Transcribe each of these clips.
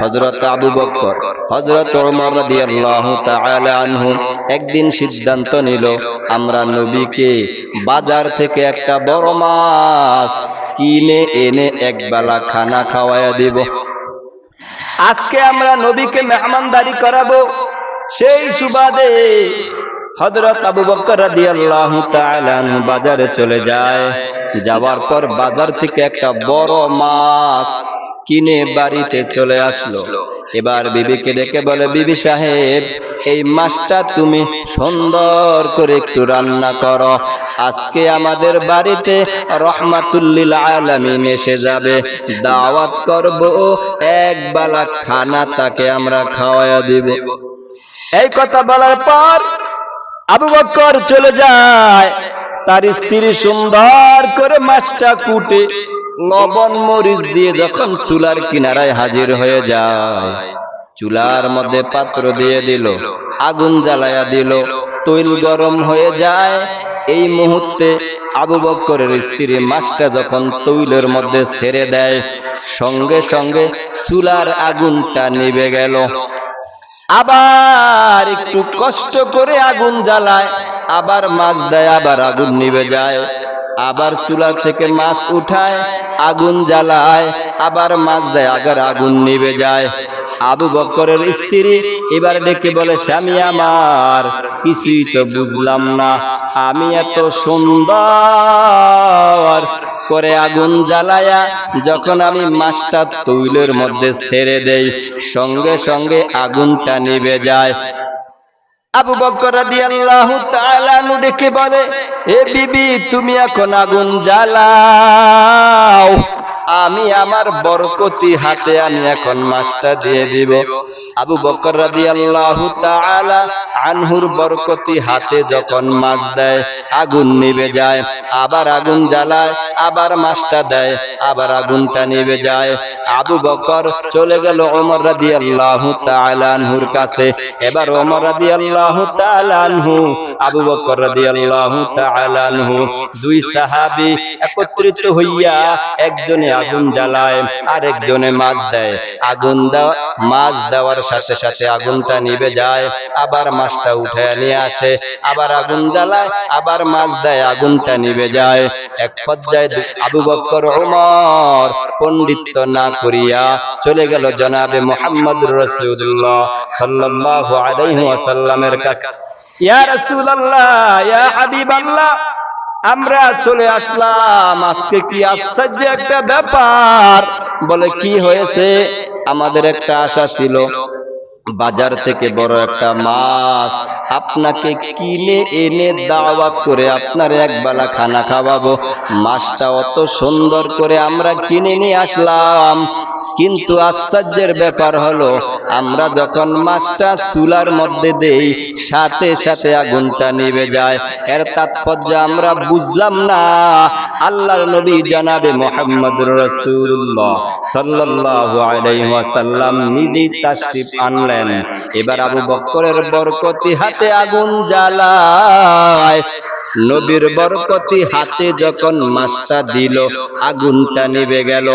হযরত আবু বকর হযরত ওমর রাদিয়াল্লাহু তাআলা আনহু একদিন সিদ্ধান্ত নিল আমরা নবীকে বাজার থেকে একটা বড় মাছ কিনে এনে একবেলা খানা খাওয়ায়া দিব। আজকে আমরা নবীকে মেহমানদারি করাবো সেই সুবাদে হযরত আবু বকর রাদিয়াল্লাহু তাআলা বাজারে চলে যায়। যাওয়ার পর বাজার থেকে একটা বড় মাছ কিনে বাড়িতে চলে আসলো। এবার বিবিকে ডেকে বলে বিবি সাহেব এই মাছটা তুমি সুন্দর করে একটু রান্না করো। আজকে আমাদের বাড়িতে রহমাতুল্লিল আলামিন এসে যাবে। দাওয়াত করব এক বেলা খানা তাকে আমরা খাওয়ায়া দিব। এই কথা বলার পর আবু বকর চলে যায়। তার স্ত্রী সুন্দর করে মাছটা কুটে। লবণ মরিচ দিয়ে যখন চুলার কিনারায় হাজির হয়ে যায়, চুলার মধ্যে পাত্র দিয়ে দিল, আগুন জ্বালায়া দিল, তৈল গরম হয়ে যায়। এই মুহূর্তে আবু বক্করের স্ত্রী মাছটা যখন তৈলের মধ্যে ছেড়ে দেয়, সঙ্গে সঙ্গে চুলার আগুনটা নিভে গেল। আবার একটু কষ্ট করে আগুন জ্বালায়, আবার মাছ দেয়, আবার আগুন নিভে যায়। আবার চুলা থেকে মাছ উঠায়, আগুন জ্বালায়, আবার মাছ দেয় আবার আগুন নিভে যায়। আবু বকরের স্ত্রী এবার ডেকে বলে, স্বামী আমার, কিছুই তো বুঝলাম না, আমি এত সুন্দর করে আগুন জ্বালায়া যখন আমি মাছটা তৈলের মধ্যে ছেড়ে দেই, সঙ্গে সঙ্গে আগুনটা নিভে যায়। আবু বকর ডেকে বলে, এ বিবি, তুমি এখন আগুন জ্বালাও। আমি আমার বরকতি হাতে আমি এখন মাছটা দিয়ে দিব। আবু বকর রাদিয়াল্লাহু তাআলা আনহুর বরকতি হাতে যখন মাছ দেয়, আগুন নিভে যায়, আবার আগুন জ্বালায়, আবার মাছটা দেয়, আবার আগুনটা নিভে যায়। আবু বকর চলে গেল ওমর রাদিয়াল্লাহু তাআলা আনহুর কাছে। এবার ওমর রাদিয়াল্লাহু তাআলা আনহু, আবু বকর রাদিয়াল্লাহু তাআলা আনহু দুই সাহাবী একত্রিত হইয়া একজনে আগুন জ্বালায় আর একজনে মাছ দেয়। আগুন দেওয়া মাছ দেওয়ার সাথে সাথে আগুনটা নিভে যায়, আবার মাছটা উঠে নিয়ে আসে, আবার আগুন জ্বালায়, আবার মাছ দেয়, আগুনটা নিভে যায়। এক পর্যায়ে আবু বকর, ওমর পণ্ডিত্য না করিয়া চলে গেল জনাবে মোহাম্মদ রসুল্লাহ সাল্লাল্লাহু আলাইহি ওয়াসাল্লামের কাছে। আমরা চলে আসলাম। আজকে কি আশ্চর্য একটা ব্যাপার। বলে, কি হয়েছে? আমাদের একটা আশা ছিল। বাজার থেকে বড় একটা মাছ। আপনাকে কিনে এনে দাওয়াত করে আপনার এক বেলা খানা খাওয়াবো। মাছটা অত সুন্দর করে আমরা কিনে নিয়ে আসলাম। কিন্তু আশ্চর্যের ব্যাপার হলো, আমরা যখন মাছটা চুলার মধ্যে দেই, সাথে সাথে আগুনটা নিভে যায়। এর তাৎপর্য আমরা বুঝলাম না। আল্লাহর নবী জানাবে মোহাম্মদ রসুল্লাহ সাল্লাল্লাহু নিজেই তাশরিফ আনলেন। এবার আবু বকরের বরকতি হাতে আগুন জ্বালায়। নবীর বরকতি হাতে যখন মাছটা দিল, আগুনটা নিবে গেল।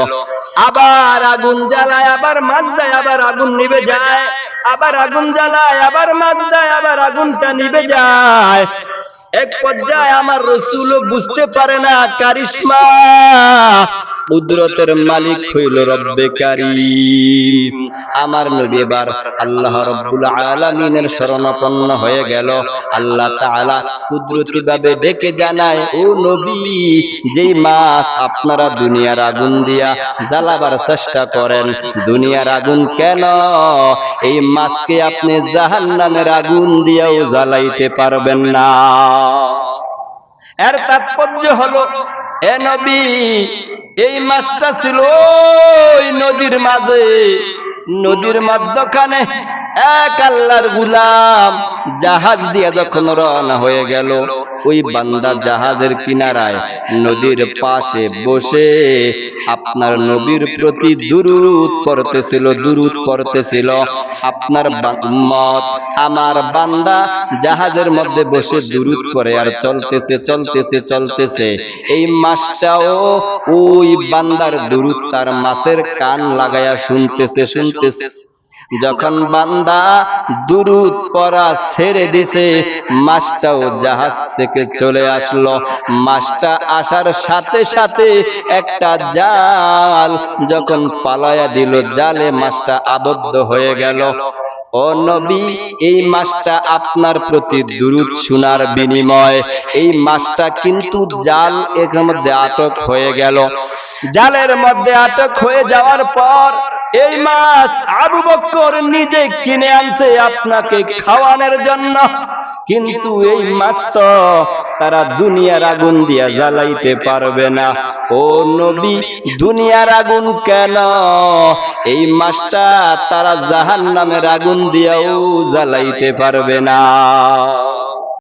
আবার আগুন জ্বালায়, আবার মাছ দেয় আবার আগুন নিবে যায়। আবার আগুন জ্বালায়, আবার মাছ দেয় আবার আগুনটা নিবে যায়। এক পর্যায়ে আমার রসুল বুঝতে পারে না কারিশমা। কুদরতের মালিক হইল রব্বে কারিম। আমার নবী এবার আল্লাহ রব্বুল আলামিনের শরণাপন্ন হয়ে গেল। আল্লাহ তাআলা কুদরতি ভাবে ডেকে জানায় ও নবী যেই মাছ আপনারা দুনিয়ার আগুন দিয়া জ্বালাবার চেষ্টা করেন। দুনিয়ার আগুন কেন? এই মাছকে আপনি জাহান্নামের আগুন দিয়াও জ্বালাইতে পারবেন না। এর তাৎপর্য হলো এ নবী এই মাছটা ছিল ওই নদীর মাঝে। নদীর মাঝখানে এক আল্লাহর গুলাম জাহাজ দিয়ে যখন রওনা হয়ে গেল, ওই বান্দা জাহাজের কিনারায় নদীর পাশে বসে আপনার নবীর প্রতি দুরুদ পড়তেছিল দুরুদ পড়তেছিল। আপনার উম্মত আমার বান্দা জাহাজের মধ্যে বসে দুরুদ করে আর চলতেছে চলতেছে চলতেছে। এই মাছটাও ওই বান্দার দুরুদ তার মাছের কান লাগায়া শুনতেছে শুনতেছে। যখন বান্দা দুরুদ পড়া ছেড়ে দিছে, মাছটাও জাহাজ থেকে চলে আসলো। মাছটা আসার সাথে সাথে একটা জাল যখন পালায়া দিল, জালে মাছটা আবদ্ধ হয়ে গেল। ও নবী, এই মাছটা আপনার প্রতি দুরুদ শোনার বিনিময়। এই মাছটা কিন্তু জাল এর মধ্যে আটক হয়ে গেল। জালের মধ্যে আটক হয়ে যাওয়ার পর এই মাছ আবু বক্কর নিজে কিনে আনছে আপনাকে খাওয়ানোর জন্য। কিন্তু এই মাছ তো তারা দুনিয়ার আগুন দিয়া জ্বালাইতে পারবে না। ও নবী, দুনিয়ার আগুন কেন? এই মাছটা তারা জাহান নামের আগুন দিয়াও জ্বালাইতে পারবে না।